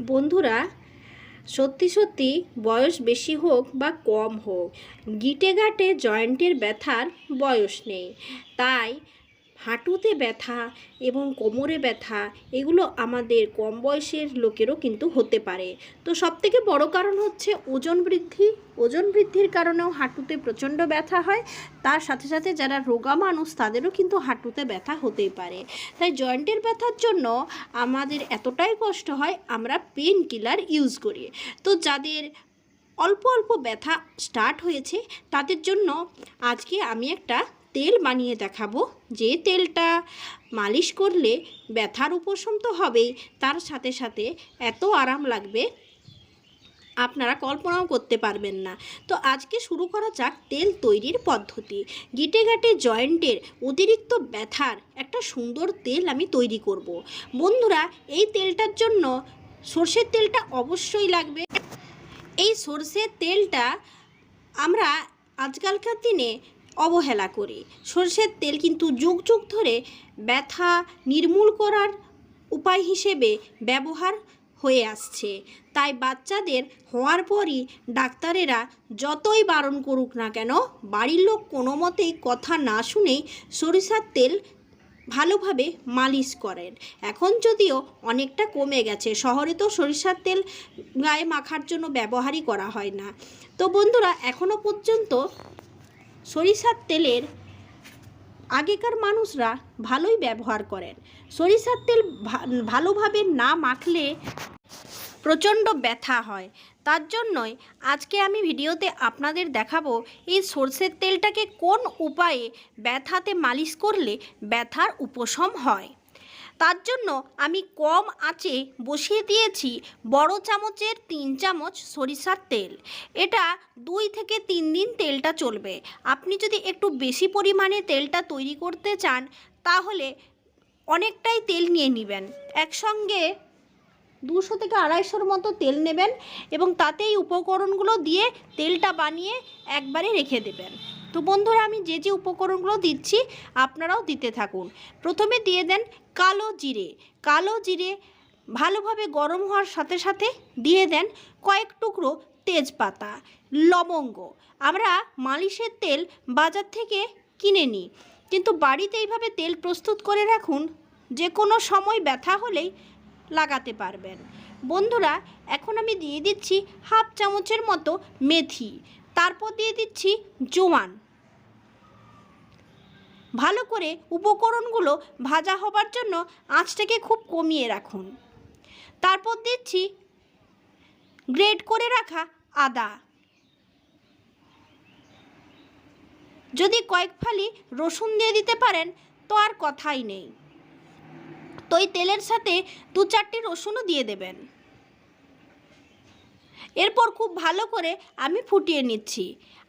বন্ধুরা, সত্যি সত্যি বয়স বেশি হোক বা কম হোক, গিটে গাটে জয়েন্টের ব্যথার বয়স নেই। তাই হাঁটুতে ব্যথা এবং কোমরে ব্যথা, এগুলো আমাদের কম বয়সের লোকেরও কিন্তু হতে পারে। তো সবথেকে বড় কারণ হচ্ছে ওজন বৃদ্ধি। ওজন বৃদ্ধির কারণেও হাঁটুতে প্রচণ্ড ব্যথা হয়। তার সাথে সাথে যারা রোগা মানুষ, তাদেরও কিন্তু হাঁটুতে ব্যথা হতেই পারে। তাই জয়েন্টের ব্যথার জন্য আমাদের এতটাই কষ্ট হয় আমরা পেন কিলার ইউজ করি। তো যাদের অল্প অল্প ব্যথা স্টার্ট হয়েছে, তাদের জন্য আজকে আমি একটা তেল বানিয়ে দেখাবো। যে তেলটা মালিশ করলে ব্যথার উপশম তো হবেই, তার সাথে সাথে এত আরাম লাগবে, আপনারা কল্পনাও করতে পারবেন না। তো আজকে শুরু করা যাক তেল তৈরির পদ্ধতি। গিটে গাটে জয়েন্টের অতিরিক্ত ব্যথার একটা সুন্দর তেল আমি তৈরি করব। বন্ধুরা, এই তেলটার জন্য সর্ষের তেলটা অবশ্যই লাগবে। এই সর্ষের তেলটা আমরা আজকালকার দিনে অবহেলা করি। সর্ষের তেল কিন্তু যুগ যুগ ধরে ব্যথা নির্মূল করার উপায় হিসেবে ব্যবহার হয়ে আসছে। তাই বাচ্চাদের হওয়ার পরই ডাক্তারেরা যতই বারণ করুক না কেন, বাড়ির লোক কোনো মতেই কথা না শুনেই সরিষার তেল ভালোভাবে মালিশ করেন। এখন যদিও অনেকটা কমে গেছে, শহরে তো সরিষার তেল গায়ে মাখার জন্য ব্যবহারই করা হয় না। তো বন্ধুরা এখনও পর্যন্ত সরিষার তেলের আগেকার মানুষরা ভালোই ব্যবহার করেন। সরিষার তেল ভালোভাবে না মাখলে প্রচণ্ড ব্যথা হয়। তার জন্যই আজকে আমি ভিডিওতে আপনাদের দেখাবো এই সর্ষের তেলটাকে কোন উপায়ে ব্যথাতে মালিশ করলে ব্যথার উপশম হয়। তার জন্য আমি কম আঁচে বসিয়ে দিয়েছি বড় চামচের তিন চামচ সরিষার তেল। এটা দুই থেকে তিন দিন তেলটা চলবে। আপনি যদি একটু বেশি পরিমাণে তেলটা তৈরি করতে চান, তাহলে অনেকটাই তেল নিয়ে নেবেন। একসঙ্গে দুশো থেকে আড়াইশোর মতো তেল নেবেন এবং তাতেই উপকরণগুলো দিয়ে তেলটা বানিয়ে একবারে রেখে দেবেন। তো বন্ধুরা, আমি যে যে উপকরণগুলো দিচ্ছি, আপনারাও দিতে থাকুন। প্রথমে দিয়ে দেন কালো জিরে। কালো জিরে ভালোভাবে গরম হওয়ার সাথে সাথে দিয়ে দেন কয়েক টুকরো তেজপাতা, লবঙ্গ। আমরা মালিশের তেল বাজার থেকে কিনে নিই। কিন্তু বাড়িতে এইভাবে তেল প্রস্তুত করে রাখুন, যে কোনো সময় ব্যথা হলেই লাগাতে পারবেন। বন্ধুরা, এখন আমি দিয়ে দিচ্ছি হাফ চামচের মতো মেথি। তারপর দিয়ে দিচ্ছি জোয়ান। ভালো করে উপকরণগুলো ভাজা হবার জন্য আঁচটাকে খুব কমিয়ে রাখুন। তারপর দিচ্ছি গ্রেড করে রাখা আদা। যদি কয়েক ফালি রসুন দিয়ে দিতে পারেন, তো আর কথাই নেই। তো এই তেলের সাথে দু চারটি রসুনও দিয়ে দেবেন। এরপর খুব ভালো করে আমি ফুটিয়ে নিচ্ছি।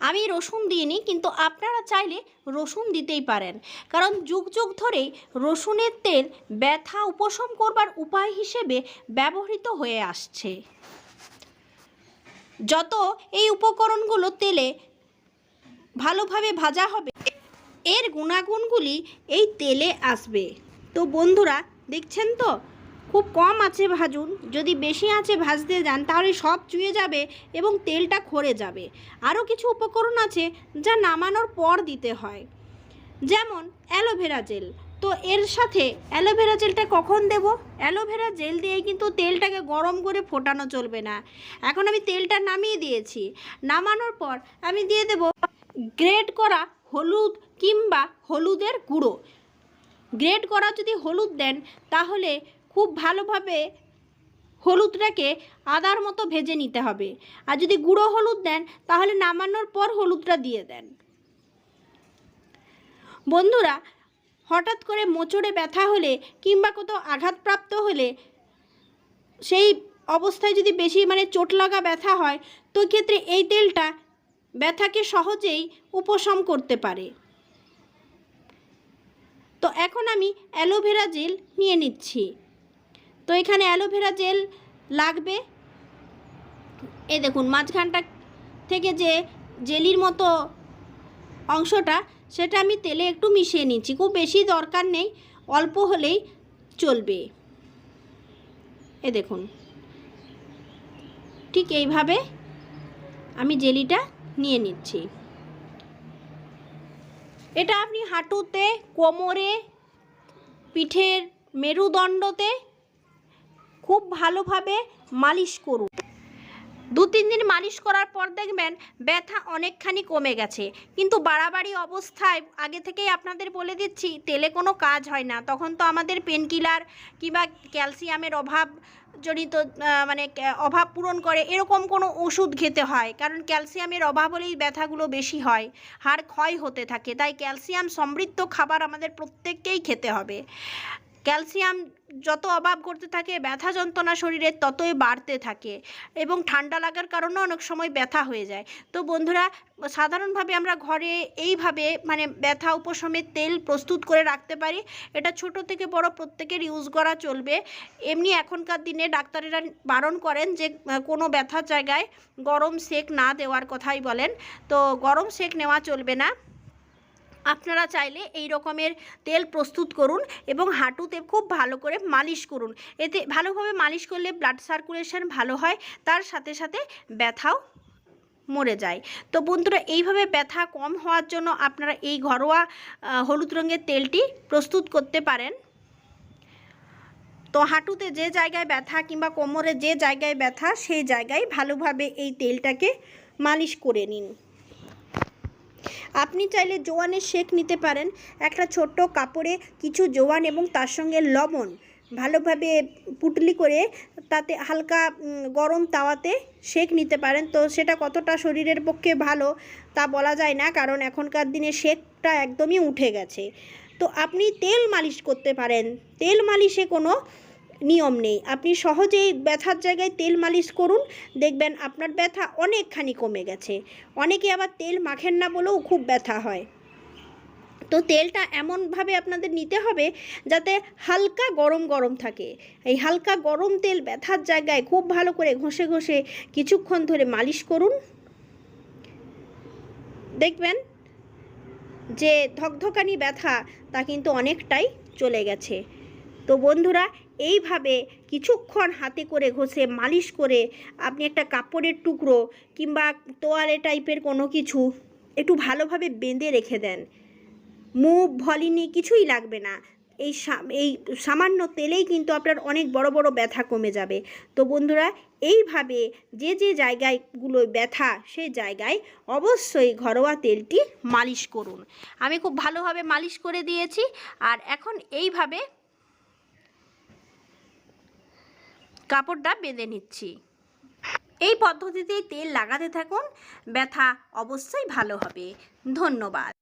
আমি রসুন দিইনি, কিন্তু আপনারা চাইলে রসুন দিতেই পারেন। কারণ যুগ যুগ ধরেই রসুনের তেল ব্যথা উপশম করবার উপায় হিসেবে ব্যবহৃত হয়ে আসছে। যত এই উপকরণগুলো তেলে ভালোভাবে ভাজা হবে, এর গুণাগুণগুলি এই তেলে আসবে। তো বন্ধুরা, দেখছেন তো? খুব কম আছে ভাজুন। যদি বেশি আছে ভাজতে যান, তাহলে সব চুয়ে যাবে এবং তেলটা খরে যাবে। আরও কিছু উপকরণ আছে যা নামানোর পর দিতে হয়। যেমন অ্যালোভেরা জেল। তো এর সাথে অ্যালোভেরা জেলটা কখন দেব? অ্যালোভেরা জেল দিয়ে কিন্তু তেলটাকে গরম করে ফোটানো চলবে না। এখন আমি তেলটা নামিয়ে দিয়েছি। নামানোর পর আমি দিয়ে দেব গ্রেড করা হলুদ কিংবা হলুদের গুঁড়ো। গ্রেড করা যদি হলুদ দেন, তাহলে খুব ভালোভাবে হলুদটাকে আদার মতো ভেজে নিতে হবে। আর যদি গুঁড়ো হলুদ দেন, তাহলে নামানোর পর হলুদটা দিয়ে দেন। বন্ধুরা, হঠাৎ করে মোচড়ে ব্যথা হলে কিংবা কোথাও আঘাতপ্রাপ্ত হলে সেই অবস্থায় যদি বেশি মানে চোট লাগা ব্যথা হয়, তো ক্ষেত্রে এই তেলটা ব্যথাকে সহজেই উপশম করতে পারে। তো এখন আমি অ্যালোভেরা জেল নিয়ে নিচ্ছি। তো এখানে অ্যালোভেরা জেল লাগবে। এই দেখুন, মাঝখানটা থেকে যে জেলির মতো অংশটা, সেটা আমি তেলে একটু মিশিয়ে নিচ্ছি। খুব বেশি দরকার নেই, অল্প হলেই চলবে। এ দেখুন, ঠিক এইভাবে আমি জেলিটা নিয়ে নিচ্ছি। এটা আপনি হাঁটুতে, কোমরে, পিঠের মেরুদণ্ডতে খুব ভালোভাবে মালিশ করুন। দু তিন দিন মালিশ করার পর দেখবেন ব্যথা অনেকখানি কমে গেছে। কিন্তু বাড়াবাড়ি অবস্থায়, আগে থেকেই আপনাদের বলে দিচ্ছি, তেলে কোনো কাজ হয় না। তখন তো আমাদের পেনকিলার কিংবা ক্যালসিয়ামের অভাব জনিত মানে অভাব পূরণ করে, এরকম কোনো ওষুধ খেতে হয়। কারণ ক্যালসিয়ামের অভাব হলেই ব্যথাগুলো বেশি হয়, হাড় ক্ষয় হতে থাকে। তাই ক্যালসিয়াম সমৃদ্ধ খাবার আমাদের প্রত্যেককেই খেতে হবে। ক্যালসিয়াম যত অভাব করতে থাকে, ব্যথা যন্ত্রণা শরীরে ততই বাড়তে থাকে এবং ঠান্ডা লাগার কারণেও অনেক সময় ব্যথা হয়ে যায়। তো বন্ধুরা, সাধারণভাবে আমরা ঘরে এইভাবে মানে ব্যথা উপশমের তেল প্রস্তুত করে রাখতে পারি। এটা ছোট থেকে বড় প্রত্যেকের ইউজ করা চলবে। এমনি এখনকার দিনে ডাক্তারেরা বারণ করেন যে, কোনো ব্যথার জায়গায় গরম সেক না দেওয়ার কথাই বলেন। তো গরম সেক নেওয়া চলবে না। আপনারা চাইলে এই রকমের তেল প্রস্তুত করুন এবং হাঁটুতে খুব ভালো করে মালিশ করুন। এতে ভালোভাবে মালিশ করলে ব্লাড সার্কুলেশন ভালো হয়, তার সাথে সাথে ব্যথাও মরে যায়। তো বন্ধুরা, এইভাবে ব্যথা কম হওয়ার জন্য আপনারা এই ঘরোয়া হলুদ রঙের তেলটি প্রস্তুত করতে পারেন। তো হাঁটুতে যে জায়গায় ব্যথা কিংবা কোমরে যে জায়গায় ব্যথা, সেই জায়গায় ভালোভাবে এই তেলটাকে মালিশ করে নিন। আপনি চাইলে জোয়ানের শেক নিতে পারেন, একটা ছোট্ট কাপড়ে কিছু জোয়ান এবং তার সঙ্গে লবণ। ভালোভাবে পুটলি করে তাতে হালকা গরম তাওয়াতে শেক নিতে পারেন। তো সেটা কতটা শরীরের পক্ষে ভালো তা বলা যায় না, কারণ এখনকার দিনে শেকটা একদমই উঠে গেছে। তো আপনি তেল মালিশ করতে পারেন। তেল মালিশে কোনো নিয়ম নেই। আপনি সহজেই ব্যথার জায়গায় তেল মালিশ করুন, দেখবেন আপনার ব্যথা অনেকখানি কমে গেছে। অনেকে আবার তেল মাখেন না বলেও খুব ব্যথা হয়। তো তেলটা এমনভাবে আপনাদের নিতে হবে যাতে হালকা গরম গরম থাকে। এই হালকা গরম তেল ব্যথার জায়গায় খুব ভালো করে ঘষে ঘষে কিছুক্ষণ ধরে মালিশ করুন। দেখবেন যে ধকধকানি ব্যথা তা কিন্তু অনেকটাই চলে গেছে। তো বন্ধুরা এইভাবে কিছুক্ষণ হাতে করে ঘষে, মালিশ করে আপনি একটা কাপড়ের টুকরো কিংবা তোয়ালে টাইপের কোনো কিছু একটু ভালোভাবে বেঁধে রেখে দেন। মুভ, ভলিনি কিছুই লাগবে না। এই এই সামান্য তেলেই কিন্তু আপনার অনেক বড় বড় ব্যথা কমে যাবে। তো বন্ধুরা, এইভাবে যে যে জায়গায়গুলোয় ব্যথা সেই জায়গায় অবশ্যই ঘরোয়া তেলটি মালিশ করুন। আমি খুব ভালোভাবে মালিশ করে দিয়েছি। আর এখন এইভাবে কাপড়টা বেঁধে নিচ্ছি। এই পদ্ধতিতেই তেল লাগাতে থাকুন। ব্যথা অবশ্যই ভালো হবে। ধন্যবাদ।